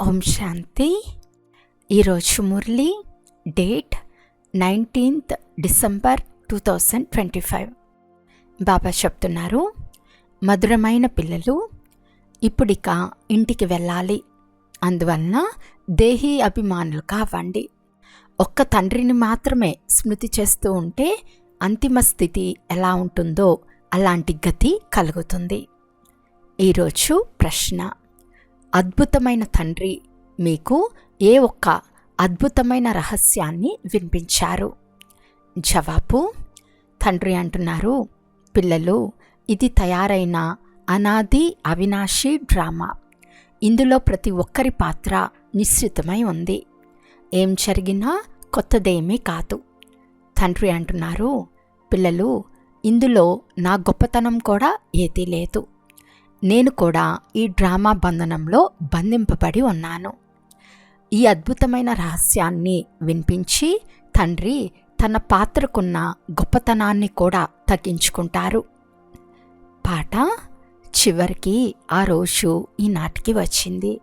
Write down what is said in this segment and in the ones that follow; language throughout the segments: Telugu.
ఓం శాంతి. ఈరోజు Murali date nineteenth December two thousand twenty five. బాబా చెప్తున్నారు మధురమైన పిల్లలు ఇప్పుడిక ఇంటికి వెళ్ళాలి. అందువలన దేహీ అభిమానులు కావండి. ఒక్క తండ్రిని మాత్రమే స్మృతి చేస్తూ ఉంటే అంతిమ స్థితి ఎలా ఉంటుందో అలాంటి గతి కలుగుతుంది. ఈరోజు ప్రశ్న. అద్భుతమైన తండ్రి మీకు ఏ ఒక్క అద్భుతమైన రహస్యాన్ని వినిపించారు? జవాబు తండ్రి అంటున్నారు పిల్లలు ఇది తయారైన అనాది అవినాశి డ్రామా. ఇందులో ప్రతి ఒక్కరి పాత్ర నిశ్చితమై ఉంది. ఏం జరిగినా కొత్తదేమీ కాదు. తండ్రి అంటున్నారు పిల్లలు ఇందులో నా గొప్పతనం కూడా ఏదీ లేదు. నేను కూడా ఈ డ్రామా బంధనంలో బంధింపబడి ఉన్నాను. ఈ అద్భుతమైన రహస్యాన్ని వినిపించి తండ్రి తన పాత్రకున్న గొప్పతనాన్ని కూడా తగ్గించుకుంటారు. పాట చివరికి ఆ రోజు ఈనాటికి వచ్చింది.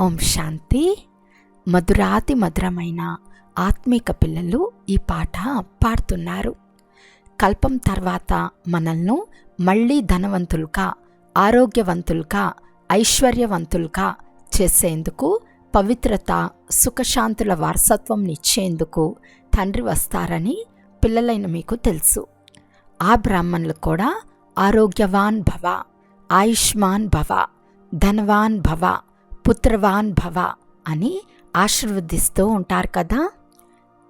ఓం శాంతి. మధురాతి మధురమైన ఆత్మీక పిల్లలు ఈ పాట పాడుతున్నారు. కల్పం తర్వాత మనల్ని మళ్ళీ ధనవంతులుగా ఆరోగ్యవంతులుగా ఐశ్వర్యవంతులుగా చేసేందుకు పవిత్రత సుఖశాంతుల వారసత్వం ఇచ్చేందుకు తండ్రి వస్తారని పిల్లలైన మీకు తెలుసు. ఆ బ్రాహ్మణులు కూడా ఆరోగ్యవాన్ భవ ఆయుష్మాన్ భవ ధనవాన్ భవ పుత్రవాన్ భవ అని ఆశీర్వదిస్తూ ఉంటారు కదా.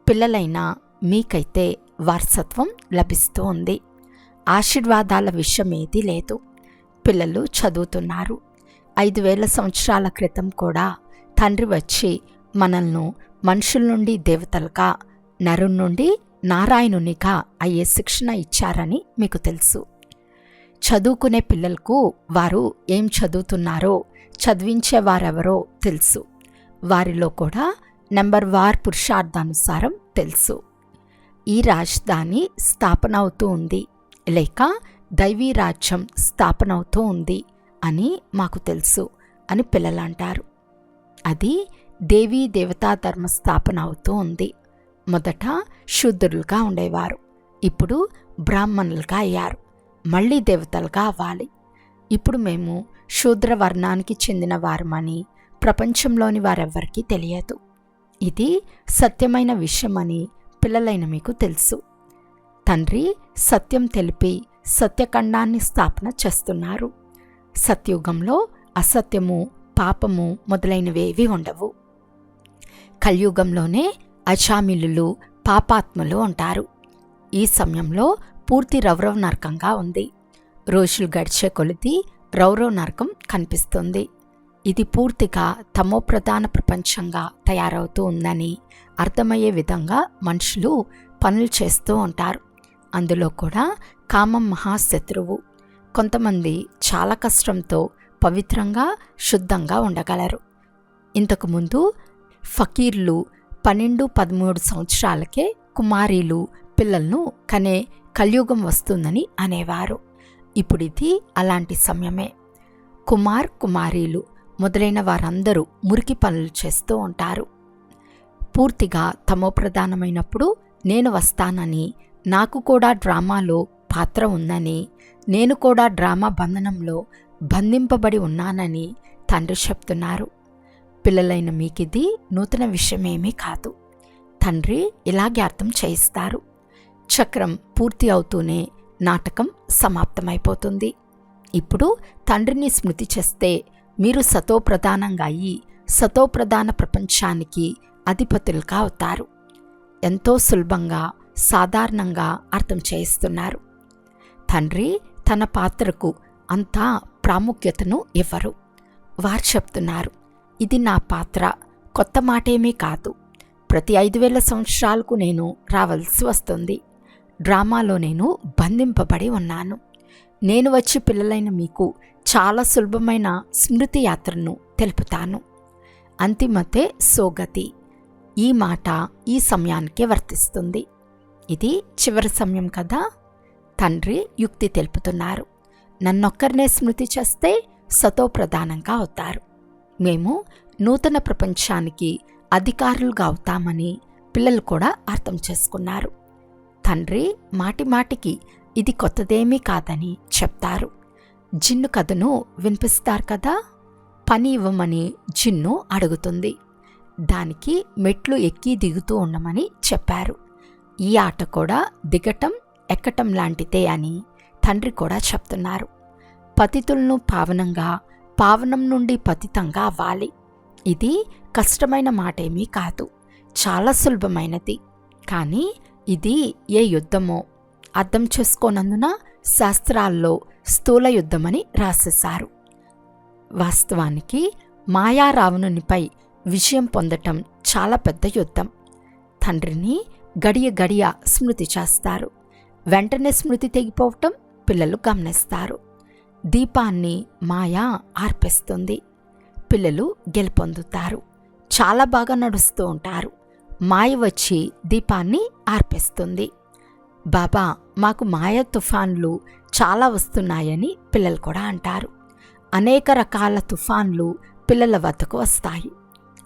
పిల్లలైన మీకైతే వారసత్వం లభిస్తూ ఉంది ఆశీర్వాదాల విషయం ఏదీ లేదు. పిల్లలు చదువుతున్నారు. ఐదు వేల సంవత్సరాల క్రితం కూడా తండ్రి వచ్చి మనల్ని మనుషుల నుండి దేవతలుగా నరుణ్ నుండి నారాయణునిగా అయ్యే శిక్షణ ఇచ్చారని మీకు తెలుసు. చదువుకునే పిల్లలకు వారు ఏం చదువుతున్నారో చదివించేవారెవరో తెలుసు. వారిలో కూడా నెంబర్ వార్ పురుషార్థానుసారం తెలుసు. ఈ రాజధాని స్థాపన అవుతూ ఉంది. లేక దైవీ రాజ్యం స్థాపన అవుతూ ఉంది అని మాకు తెలుసు అని పిల్లలు అంటారు అది దేవీ దేవతా ధర్మ స్థాపన అవుతూ ఉంది. మొదట శూద్రులుగా ఉండేవారు. ఇప్పుడు బ్రాహ్మణులుగా అయ్యారు. మళ్ళీ దేవతలుగా అవ్వాలి. ఇప్పుడు మేము శూద్ర వర్ణానికి చెందిన వారమని ప్రపంచంలోని వారెవ్వరికీ తెలియదు. ఇది సత్యమైన విషయమని పిల్లలైన మీకు తెలుసు. తండ్రి సత్యం తెలిపి సత్యఖండాన్ని స్థాపన చేస్తున్నారు. సత్యుగంలో అసత్యము పాపము మొదలైనవేవి ఉండవు. కలియుగంలోనే అజామిలులు పాపాత్ములు ఉంటారు. ఈ సమయంలో పూర్తి రౌరవ నరకంగా ఉంది. రోజులు గడిచే కొలిది రౌరవ నరకం కనిపిస్తుంది. ఇది పూర్తిగా తమోప్రధాన ప్రపంచంగా తయారవుతూ ఉందని అర్థమయ్యే విధంగా మనుషులు పనులు చేస్తూ ఉంటారు. అందులో కూడా కామం మహాశత్రువు. కొంతమంది చాలా కష్టంతో పవిత్రంగా శుద్ధంగా ఉండగలరు. ఇంతకుముందు ఫకీర్లు పన్నెండు పదమూడు సంవత్సరాలకే కుమారీలు పిల్లలను కనే కలియుగం వస్తుందని అనేవారు. ఇప్పుడు ఇది అలాంటి సమయమే. కుమార్ కుమారీలు మొదలైన వారందరూ మురికి పనులు చేస్తూ ఉంటారు. పూర్తిగా తమో ప్రధానమైనప్పుడు నేను వస్తానని నాకు కూడా డ్రామాలో పాత్ర ఉందని నేను కూడా డ్రామా బంధనంలో బంధింపబడి ఉన్నానని తండ్రి చెప్తున్నారు. పిల్లలైన మీకిది నూతన విషయమేమీ కాదు. తండ్రి ఇలాగే అర్థం చేయిస్తారు. చక్రం పూర్తి అవుతూనే నాటకం సమాప్తమైపోతుంది. ఇప్పుడు తండ్రిని స్మృతి చేస్తే మీరు సతోప్రధానంగా అయ్యి సతోప్రధాన ప్రపంచానికి అధిపతులుగా అవుతారు. ఎంతో సులభంగా సాధారణంగా అర్థం చేయిస్తున్నారు. తండ్రి తన పాత్రకు అంతా ప్రాముఖ్యతను ఇవ్వరు. వారు చెప్తున్నారు ఇది నా పాత్ర కొత్త మాటేమీ కాదు. ప్రతి ఐదు వేల సంవత్సరాలకు నేను రావాల్సి వస్తుంది. డ్రామాలో నేను బంధింపబడి ఉన్నాను. నేను వచ్చి పిల్లలైన మీకు చాలా సులభమైన స్మృతి యాత్రను తెలుపుతాను. అంతిమతే సోగతి. ఈ మాట ఈ సమయానికే వర్తిస్తుంది. ఇది చివరి సమయం కదా? తండ్రి యుక్తి తెలుపుతున్నారు. నన్నొక్కరినే స్మృతి చేస్తే సతో ప్రధానంగా అవుతారు. మేము నూతన ప్రపంచానికి అధికారులుగా అవుతామని పిల్లలు కూడా అర్థం చేసుకున్నారు. తండ్రి మాటి మాటికి ఇది కొత్తదేమీ కాదని చెప్తారు. జిన్ను కథను వినిపిస్తారు కదా? పని ఇవ్వమని జిన్ను అడుగుతుంది. దానికి మెట్లు ఎక్కి దిగుతూ ఉండమని చెప్పారు. ఈ ఆట కూడా దిగటం ఎక్కటం లాంటిదే అని తండ్రి కూడా చెప్తున్నారు. పతితులను పావనంగా పావనం నుండి పతితంగా అవ్వాలి. ఇది కష్టమైన మాటేమీ కాదు. చాలా సులభమైనది. కానీ ఇది ఏ యుద్ధమో అర్థం చేసుకోనందున శాస్త్రాల్లో స్థూల యుద్ధమని రాసేశారు. వాస్తవానికి మాయారావణునిపై విజయం పొందటం చాలా పెద్ద యుద్ధం. తండ్రిని గడియ గడియ స్మృతి చేస్తారు. వెంటనే స్మృతి తెగిపోవటం పిల్లలు గమనిస్తారు. దీపాన్ని మాయా ఆర్పేస్తుంది. పిల్లలు గెలుపొందుతారు. చాలా బాగా నడుస్తూ ఉంటారు. మాయ వచ్చి దీపాన్ని ఆర్పేస్తుంది. బాబా మాకు మాయ తుఫాన్లు చాలా వస్తున్నాయని పిల్లలు కూడా అంటారు. అనేక రకాల తుఫాన్లు పిల్లల వద్దకు వస్తాయి.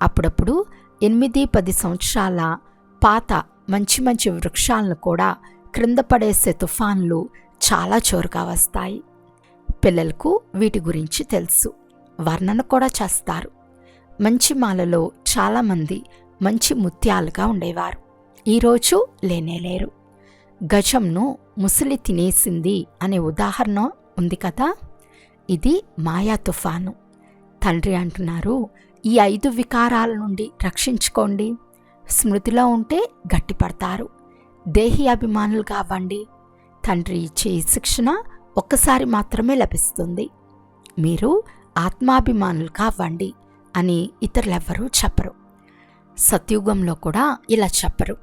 అప్పుడప్పుడు ఎనిమిది పది సంవత్సరాల పాత మంచి మంచి వృక్షాలను కూడా క్రింద పడేసే తుఫాన్లు చాలా చోరుగా వస్తాయి. పిల్లలకు వీటి గురించి తెలుసు. వర్ణన కూడా చేస్తారు. మంచి మాలలో చాలామంది మంచి ముత్యాలుగా ఉండేవారు. ఈరోజు లేనేలేరు గజంను ముసలి తినేసింది అనే ఉదాహరణ ఉంది కదా? ఇది మాయా తుఫాను. తండ్రి అంటున్నారు ఈ ఐదు వికారాల నుండి రక్షించుకోండి. స్మృతిలో ఉంటే గట్టిపడతారు. దేహి అభిమానులు కావండి. తండ్రి ఇచ్చే శిక్షణ ఒక్కసారి మాత్రమే లభిస్తుంది. మీరు ఆత్మాభిమానులు కావండి అని ఇతరులెవ్వరూ చెప్పరు. సత్యుగంలో కూడా ఇలా చెప్పరు.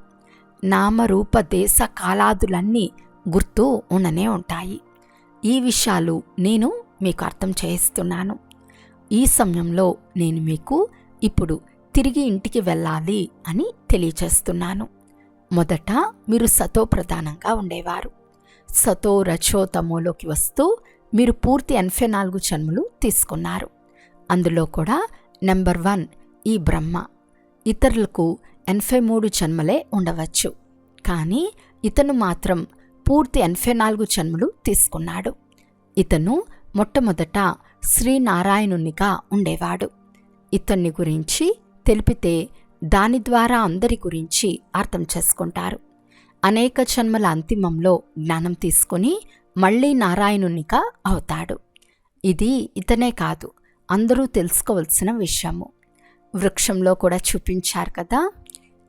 నామరూప దేశ కాలాదులన్నీ గుర్తు ఉండనే ఉంటాయి. ఈ విషయాలు నేను మీకు అర్థం చేయిస్తున్నాను ఈ సమయంలో నేను మీకు ఇప్పుడు తిరిగి ఇంటికి వెళ్ళాలి అని తెలియచేస్తున్నాను. మొదట మీరు సతో ప్రధానంగా ఉండేవారు. సతో రచో తమోలోకి వస్తూ మీరు పూర్తి ఎనభై నాలుగు జన్మలు తీసుకున్నారు. అందులో కూడా నెంబర్ వన్ ఈ బ్రహ్మ. ఇతరులకు ఎనభై మూడు జన్మలే ఉండవచ్చు. కానీ ఇతను మాత్రం పూర్తి ఎనభై నాలుగు జన్మలు తీసుకున్నాడు. ఇతను మొట్టమొదట శ్రీనారాయణునిగా ఉండేవాడు. ఇతన్ని గురించి తెలిపితే దాని ద్వారా అందరి గురించి అర్థం చేసుకుంటారు. అనేక జన్మల అంతిమంలో జ్ఞానం తీసుకుని మళ్ళీ నారాయణునిగా అవుతాడు. ఇది ఇతనే కాదు అందరూ తెలుసుకోవలసిన విషయము. వృక్షంలో కూడా చూపించారు కదా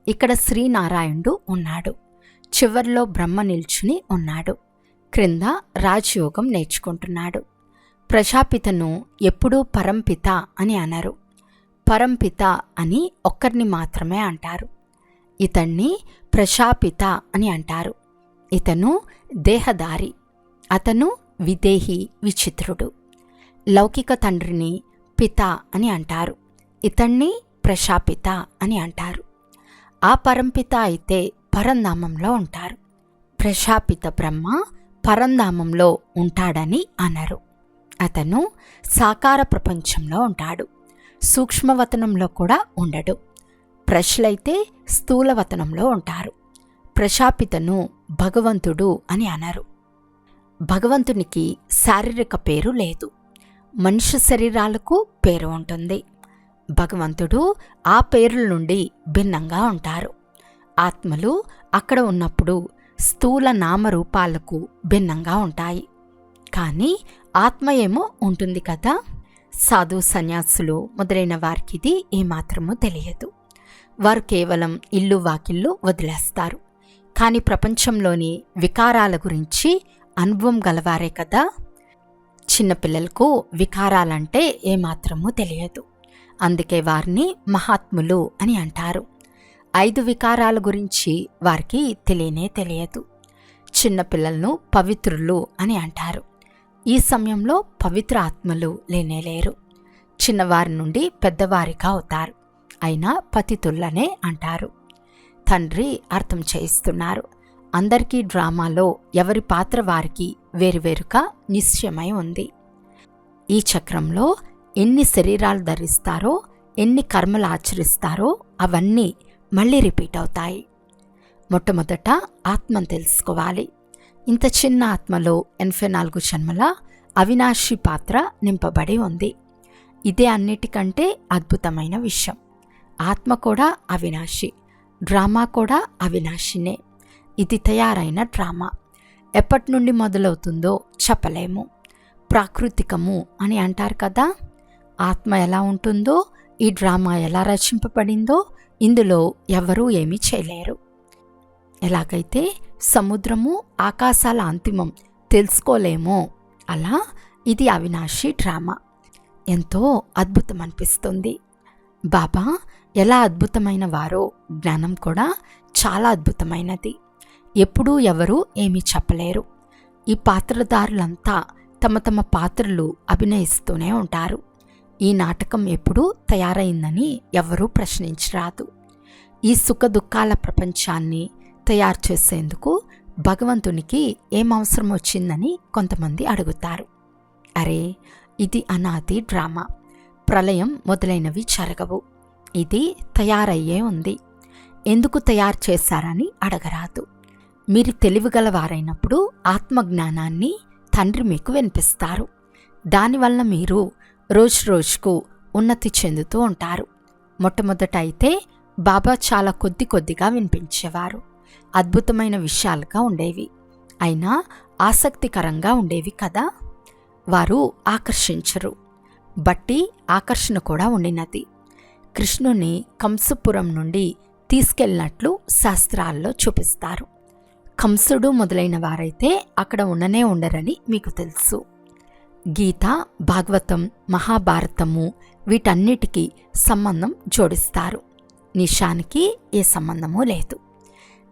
ఇక్కడ శ్రీనారాయణుడు ఉన్నాడు. చివర్లో బ్రహ్మ నిల్చుని ఉన్నాడు. క్రింద రాజయోగం నేర్చుకుంటున్నాడు. ప్రజాపితను ఎప్పుడూ పరంపిత అని అనరు. పరంపిత అని ఒక్కరిని మాత్రమే అంటారు. ఇతన్ని ప్రశాపిత అని అంటారు. ఇతను దేహదారి అతను విదేహి విచిత్రుడు. లౌకిక తండ్రిని పిత అని అంటారు. ఇతన్ని ప్రశాపిత అని అంటారు. ఆ పరంపిత అయితే పరంధామంలో ఉంటారు. ప్రశాపిత బ్రహ్మ పరంధామంలో ఉంటాడని అనరు. అతను సాకార ప్రపంచంలో ఉంటాడు. సూక్ష్మవతనంలో కూడా ఉండడు. ప్రశ్లైతే స్థూలవతనంలో ఉంటారు. ప్రశాపితను భగవంతుడు అని అనరు. భగవంతునికి శారీరక పేరు లేదు. మనుష్య శరీరాలకు పేరు ఉంటుంది. భగవంతుడు ఆ పేర్ల నుండి భిన్నంగా ఉంటారు. ఆత్మలు అక్కడ ఉన్నప్పుడు స్థూల నామరూపాలకు భిన్నంగా ఉంటాయి. కానీ ఆత్మ ఏమో ఉంటుంది కదా? సాధు సన్యాసులు మొదలైన వారికి ఇది ఏమాత్రమూ తెలియదు. వారు కేవలం ఇల్లు వాకిళ్ళు వదిలేస్తారు. కానీ ప్రపంచంలోని వికారాల గురించి అనుభవం గలవారే కదా? చిన్నపిల్లలకు వికారాలంటే ఏమాత్రమూ తెలియదు. అందుకే వారిని మహాత్ములు అని అంటారు. ఐదు వికారాల గురించి వారికి తెలియనే తెలియదు. చిన్నపిల్లలను పవిత్రులు అని అంటారు. ఈ సమయంలో పవిత్ర ఆత్మలు లేనేలేరు. చిన్నవారి నుండి పెద్దవారిగా అవుతారు. అయినా పతితుల్లనే అంటారు. తండ్రి అర్థం చేయిస్తున్నారు. అందరికీ డ్రామాలో ఎవరి పాత్ర వారికి వేరువేరుగా నిశ్చయమై ఉంది. ఈ చక్రంలో ఎన్ని శరీరాలు ధరిస్తారో ఎన్ని కర్మలు ఆచరిస్తారో అవన్నీ మళ్ళీ రిపీట్ అవుతాయి. మొట్టమొదట ఆత్మను తెలుసుకోవాలి. ఇంత చిన్న ఆత్మలో ఎనభై నాలుగు జన్మల అవినాశి పాత్ర నింపబడి ఉంది. ఇదే అన్నిటికంటే అద్భుతమైన విషయం. ఆత్మ కూడా అవినాశి డ్రామా కూడా అవినాశినే. ఇది తయారైన డ్రామా. ఎప్పటి నుండి మొదలవుతుందో చెప్పలేము. ప్రాకృతికము అని అంటారు కదా? ఆత్మ ఎలా ఉంటుందో ఈ డ్రామా ఎలా రచింపబడిందో ఇందులో ఎవరూ ఏమీ చేయలేరు. ఎలాగైతే సముద్రము ఆకాశాల అంతిమం. తెలుసుకోలేమో. అలా ఇది అవినాశి డ్రామా. ఎంతో అద్భుతం అనిపిస్తుంది బాబా ఎలా అద్భుతమైన వారో జ్ఞానం కూడా చాలా అద్భుతమైనది. ఎప్పుడూ ఎవరూ ఏమీ చెప్పలేరు. ఈ పాత్రదారులంతా తమ తమ పాత్రలు అభినయిస్తూనే ఉంటారు. ఈ నాటకం ఎప్పుడూ తయారైందని ఎవరూ ప్రశ్నించరాదు. ఈ సుఖ దుఃఖాల ప్రపంచాన్ని తయారు చేసేందుకు భగవంతునికి ఏం అవసరం వచ్చిందని కొంతమంది అడుగుతారు. అరే ఇది అనాది డ్రామా. ప్రళయం మొదలైనవి జరగవు. ఇది తయారయ్యే ఉంది. ఎందుకు తయారు చేశారని అడగరాదు. మీరు తెలివిగలవారైనప్పుడు ఆత్మజ్ఞానాన్ని తండ్రి మీకు వినిపిస్తారు. దానివల్ల మీరు రోజు రోజుకు ఉన్నతి చెందుతూ ఉంటారు. మొట్టమొదట అయితే బాబా చాలా కొద్ది కొద్దిగా వినిపించేవారు. అద్భుతమైన విషయాలుగా ఉండేవి. అయినా ఆసక్తికరంగా ఉండేవి కదా? వారు ఆకర్షించరు. బట్టి ఆకర్షణ కూడా ఉండినది. కృష్ణుని కంసుపురం నుండి తీసుకెళ్ళినట్లు శాస్త్రాల్లో చూపిస్తారు. కంసుడు మొదలైన వారైతే అక్కడ ఉండనే ఉండరని మీకు తెలుసు. గీత భాగవతం మహాభారతము వీటన్నిటికీ సంబంధం జోడిస్తారు. నిషానికి ఏ సంబంధము లేదు.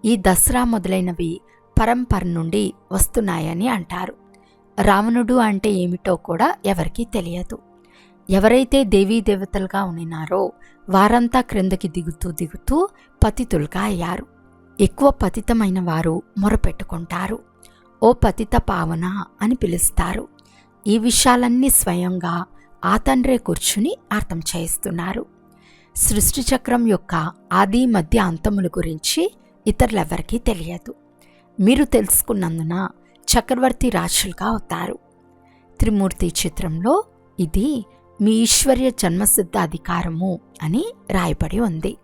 ఈ దసరా మొదలైనవి పరంపర నుండి వస్తున్నాయని అంటారు. రావణుడు అంటే ఏమిటో కూడా ఎవరికీ తెలియదు. ఎవరైతే దేవీ దేవతలుగా ఉండినారో వారంతా క్రిందకి దిగుతూ దిగుతూ పతితులుగా అయ్యారు. ఎక్కువ పతితమైన వారు మొరపెట్టుకుంటారు. ఓ పతిత పావన అని పిలుస్తారు. ఈ విషయాలన్నీ స్వయంగా ఆ తండ్రే కూర్చుని అర్థం చేయిస్తున్నారు. సృష్టి చక్రం యొక్క ఆది మధ్య అంతముల గురించి ఇతరులెవరికీ తెలియదు. మీరు తెలుసుకున్నందున చక్రవర్తి రాజులుగా అవుతారు. త్రిమూర్తి చిత్రంలో ఇది మీ ఈశ్వర్య జన్మసిద్ధ అధికారము అని రాయబడి ఉంది.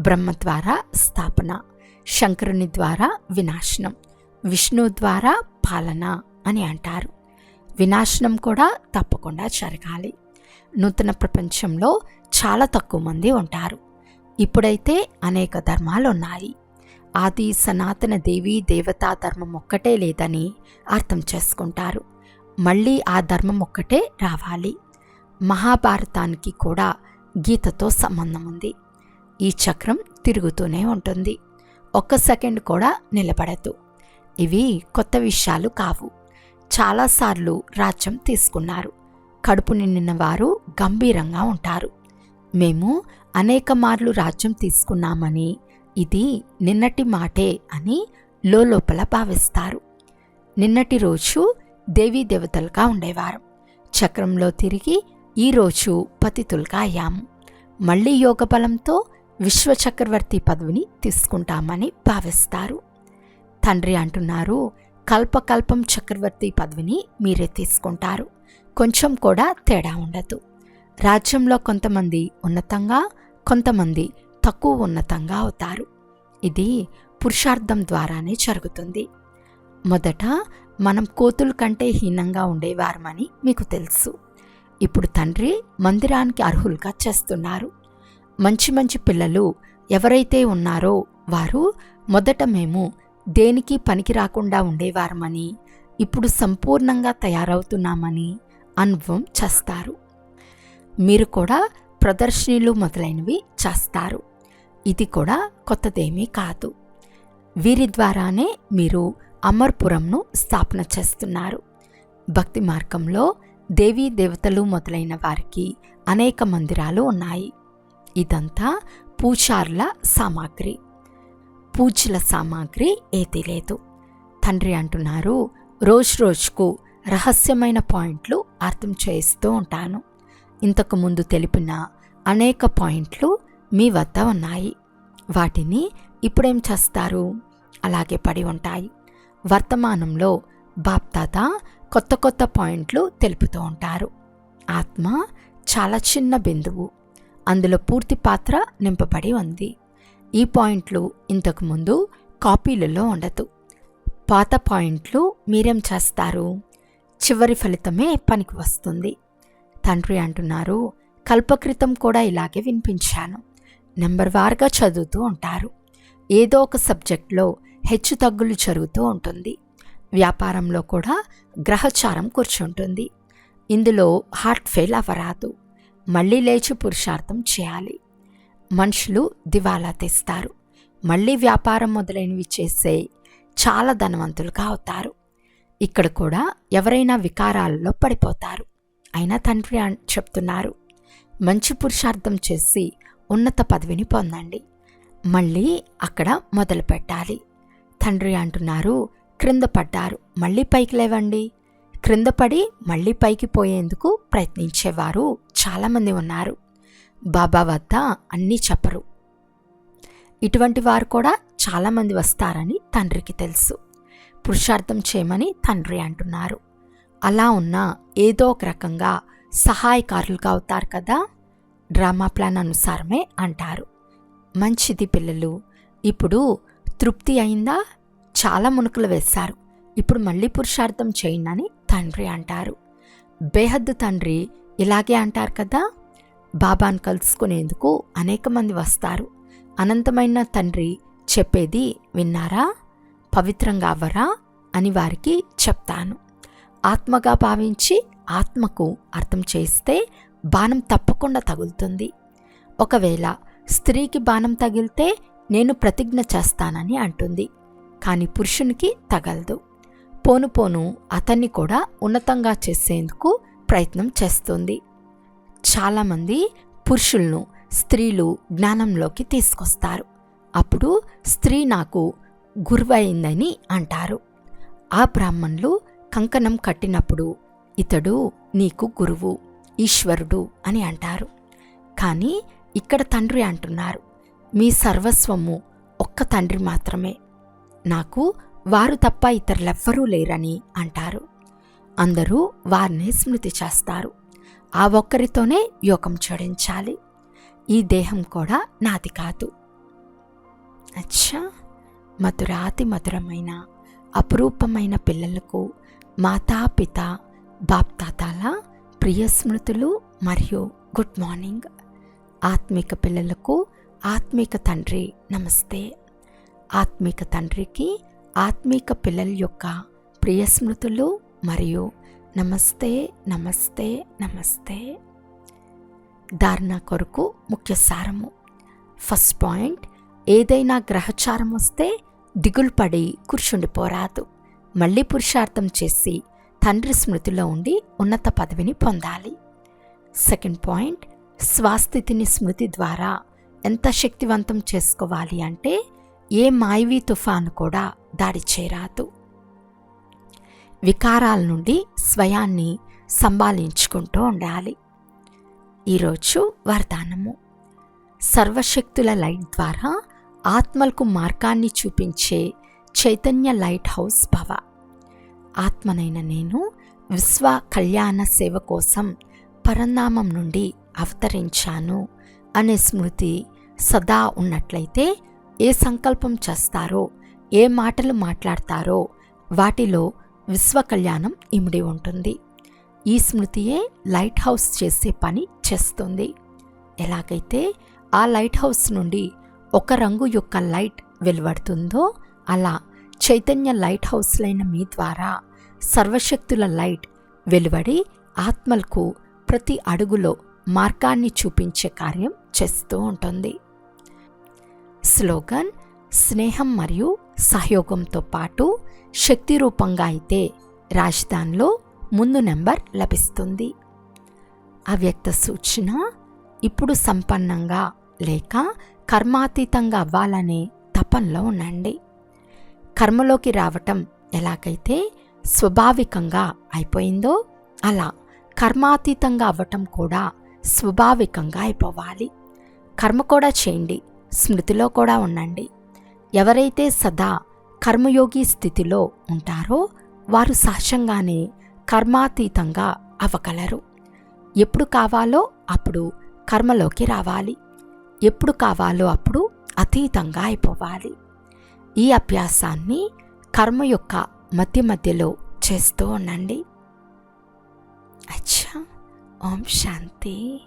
బ్రహ్మ ద్వారా స్థాపన శంకరుని ద్వారా వినాశనం విష్ణు ద్వారా పాలన అని అంటారు. వినాశనం కూడా తప్పకుండా జరగాలి. నూతన ప్రపంచంలో చాలా తక్కువ మంది ఉంటారు. ఇప్పుడైతే అనేక ధర్మాలు ఉన్నాయి ఆది సనాతన దేవీ దేవతా ధర్మం ఒక్కటే లేదని అర్థం చేసుకుంటారు. మళ్ళీ ఆ ధర్మం ఒక్కటే రావాలి. మహాభారతానికి కూడా గీతతో సంబంధం ఉంది. ఈ చక్రం తిరుగుతూనే ఉంటుంది. ఒక్క సెకండ్ కూడా నిలబడదు. ఇవి కొత్త విషయాలు కావు. చాలాసార్లు రాజ్యం తీసుకున్నారు. కడుపు నిండిన వారు గంభీరంగా ఉంటారు. మేము అనేక మార్లు రాజ్యం తీసుకున్నామని ఇది నిన్నటి మాటే అని లోపల భావిస్తారు. నిన్నటి రోజు దేవీ దేవతలుగా ఉండేవారు. చక్రంలో తిరిగి ఈరోజు పతితులుగా అయ్యాము. మళ్ళీ యోగ బలంతో విశ్వచక్రవర్తి పదవిని తీసుకుంటామని భావిస్తారు. తండ్రి అంటున్నారు కల్పకల్పం చక్రవర్తి పదవిని మీరే తీసుకుంటారు. కొంచెం కూడా తేడా ఉండదు. రాజ్యంలో కొంతమంది ఉన్నతంగా కొంతమంది తక్కువ ఉన్నతంగా అవుతారు ఇది పురుషార్థం ద్వారానే జరుగుతుంది. మొదట మనం కోతుల కంటే హీనంగా ఉండేవారమని మీకు తెలుసు. ఇప్పుడు తండ్రి మందిరానికి అర్హులుగా చేస్తున్నారు. మంచి మంచి పిల్లలు ఎవరైతే ఉన్నారో వారు మొదట మేము దేనికి పనికి రాకుండా ఉండేవారమని ఇప్పుడు సంపూర్ణంగా తయారవుతున్నామని అనుభవం చేస్తారు. మీరు కూడా ప్రదర్శనలు మొదలైనవి చేస్తారు. ఇది కూడా కొత్తదేమీ కాదు. వీరి ద్వారానే మీరు అమర్పురంను స్థాపన చేస్తున్నారు. భక్తి మార్గంలో దేవీ దేవతలు మొదలైన వారికి అనేక మందిరాలు ఉన్నాయి. ఇదంతా పూజార్ల సామాగ్రి. పూజల సామాగ్రి ఏదీ లేదు. తండ్రి అంటున్నారు రోజు రోజుకు రహస్యమైన పాయింట్లు అర్థం చేయిస్తూ ఉంటాను. ఇంతకు ముందు తెలిపిన అనేక పాయింట్లు మీ వద్ద ఉన్నాయి. వాటిని ఇప్పుడేం చేస్తారు? అలాగే పడి ఉంటాయి. వర్తమానంలో బాప్తాత కొత్త కొత్త పాయింట్లు తెలుపుతూ ఉంటారు. ఆత్మ చాలా చిన్న బిందువు. అందులో పూర్తి పాత్ర నింపబడి ఉంది. ఈ పాయింట్లు ఇంతకుముందు కాపీలలో ఉండదు. పాత పాయింట్లు మీరేం చేస్తారు? చివరి ఫలితమే పనికి వస్తుంది. తండ్రి అంటున్నారు కల్పకృతం కూడా ఇలాగే వినిపించాను. నెంబర్ వార్గా చదువుతూ ఉంటారు. ఏదో ఒక సబ్జెక్ట్లో హెచ్చు తగ్గులు జరుగుతూ ఉంటుంది. వ్యాపారంలో కూడా గ్రహచారం కూర్చుంటుంది. ఇందులో హార్ట్ ఫెయిల్ అవ్వరాదు. మళ్ళీ లేచి పురుషార్థం చేయాలి. మనుషులు దివాలా తెస్తారు. మళ్ళీ వ్యాపారం మొదలైనవి చేసే చాలా ధనవంతులుగా అవుతారు. ఇక్కడ కూడా ఎవరైనా వికారాలలో పడిపోతారు. అయినా తండ్రి చెప్తున్నారు. మంచి పురుషార్థం చేసి ఉన్నత పదవిని పొందండి. మళ్ళీ అక్కడ మొదలు పెట్టాలి. తండ్రి అంటున్నారు క్రింద పడ్డారు మళ్ళీ పైకి లేవండి. క్రింద పడి మళ్ళీ పైకి పోయేందుకు ప్రయత్నించేవారు చాలామంది ఉన్నారు. బాబా వద్ద అన్నీ చెప్పరు. ఇటువంటి వారు కూడా చాలామంది వస్తారని తండ్రికి తెలుసు. పురుషార్థం చేయమని తండ్రి అంటున్నారు. అలా ఉన్న ఏదో ఒక రకంగా సహాయకారులుగా అవుతారు కదా? డ్రామా ప్లాన్ అనుసారమే అంటారు. మంచిది పిల్లలు ఇప్పుడు తృప్తి అయిందా? చాలా మునుకులు వేశారు. ఇప్పుడు మళ్ళీ పురుషార్థం చేయండి తండ్రి అంటారు. బేహద్దు తండ్రి ఇలాగే అంటారు కదా? బాబాను కలుసుకునేందుకు అనేక మంది వస్తారు. అనంతమైన తండ్రి చెప్పేది విన్నారా? పవిత్రంగా అవ్వరా? అని వారికి చెప్తాను. ఆత్మగా భావించి ఆత్మకు అర్థం చేస్తే బాణం తప్పకుండా తగులుతుంది. ఒకవేళ స్త్రీకి బాణం తగిలితే నేను ప్రతిజ్ఞ చేస్తానని అంటుంది. కానీ పురుషునికి తగలదు. పోను పోను అతన్ని కూడా ఉన్నతంగా చేసేందుకు ప్రయత్నం చేస్తుంది. చాలామంది పురుషులను స్త్రీలు జ్ఞానంలోకి తీసుకొస్తారు. అప్పుడు స్త్రీ నాకు గురువైందని అంటారు. ఆ బ్రాహ్మణులు కంకణం కట్టినప్పుడు ఇతడు నీకు గురువు. ఈశ్వరుడు అని అంటారు. కానీ ఇక్కడ తండ్రి అంటున్నారు మీ సర్వస్వము ఒక్క తండ్రి మాత్రమే. నాకు వారు తప్ప ఇతరులెవ్వరూ లేరని అంటారు. అందరూ వారిని స్మృతి చేస్తారు. ఆ ఒక్కరితోనే యోగం జోడించాలి. ఈ దేహం కూడా నాది కాదు. అచ్చా! మధురాతి మధురమైన అపురూపమైన పిల్లలకు మాతాపిత బాప్తాతాల? ప్రియ స్మృతులు మరియు గుడ్ మార్నింగ్. ఆత్మిక పిల్లలకు ఆత్మిక తండ్రి నమస్తే. ఆత్మిక తండ్రికి ఆత్మిక పిల్లల యొక్క ప్రియ స్మృతులు మరియు నమస్తే నమస్తే నమస్తే. ధారణ కొరకు ముఖ్య సారము. ఫస్ట్ పాయింట్ ఏదైనా గ్రహచారం వస్తే దిగులు పడి కూర్చుండిపోరాదు. మళ్ళీ పురుషార్థం చేసి తండ్రి స్మృతిలో ఉండి ఉన్నత పదవిని పొందాలి. సెకండ్ పాయింట్ స్వాస్థితిని స్మృతి ద్వారా ఎంత శక్తివంతం చేసుకోవాలి అంటే ఏ మాయవీ తుఫాను కూడా దాడి చేరాదు వికారాల నుండి స్వయాన్ని సంభాళించుకుంటూ ఉండాలి. ఈరోజు వరదానము. సర్వశక్తుల లైట్ ద్వారా ఆత్మలకు మార్గాన్ని చూపించే చైతన్య లైట్ హౌస్ భవ. ఆత్మనైన నేను విశ్వ కళ్యాణ సేవ కోసం పరనామం నుండి అవతరించాను అనే స్మృతి సదా ఉన్నట్లయితే ఏ సంకల్పం చేస్తారో ఏ మాటలు మాట్లాడతారో వాటిలో విశ్వ కళ్యాణం ఇమిడి ఉంటుంది. ఈ స్మృతియే లైట్ హౌస్ చేసే పని చేస్తుంది. ఎలాగైతే ఆ లైట్ హౌస్ నుండి ఒక రంగు యొక్క లైట్ వెలువడుతుందో అలా చైతన్య లైట్ హౌస్లైన మీ ద్వారా సర్వశక్తుల లైట్ వెలువడి ఆత్మలకు ప్రతి అడుగులో మార్గాన్ని చూపించే కార్యం చేస్తూ ఉంటుంది. స్లోగన్ స్నేహం మరియు సహయోగంతో పాటు శక్తి రూపంగా అయితే రాజధానిలో ముందు నెంబర్ లభిస్తుంది. అవ్యక్త సూచన ఇప్పుడు సంపన్నంగా లేక కర్మాతీతంగా అవ్వాలనే తపంలో ఉండండి. కర్మలోకి రావటం ఎలాగైతే స్వాభావికంగా అయిపోయిందో అలా కర్మాతీతంగా అవ్వటం కూడా స్వాభావికంగా అయిపోవాలి. కర్మ కూడా చేయండి స్మృతిలో కూడా ఉండండి. ఎవరైతే సదా కర్మయోగి స్థితిలో ఉంటారో వారు సహజంగానే కర్మాతీతంగా అవ్వగలరు. ఎప్పుడు కావాలో అప్పుడు కర్మలోకి రావాలి. ఎప్పుడు కావాలో అప్పుడు అతీతంగా అయిపోవాలి. ఈ అభ్యాసాన్ని కర్మ యొక్క మధ్య మధ్యలో చేస్తూ ఉండండి. అచ్చా ఓం శాంతి.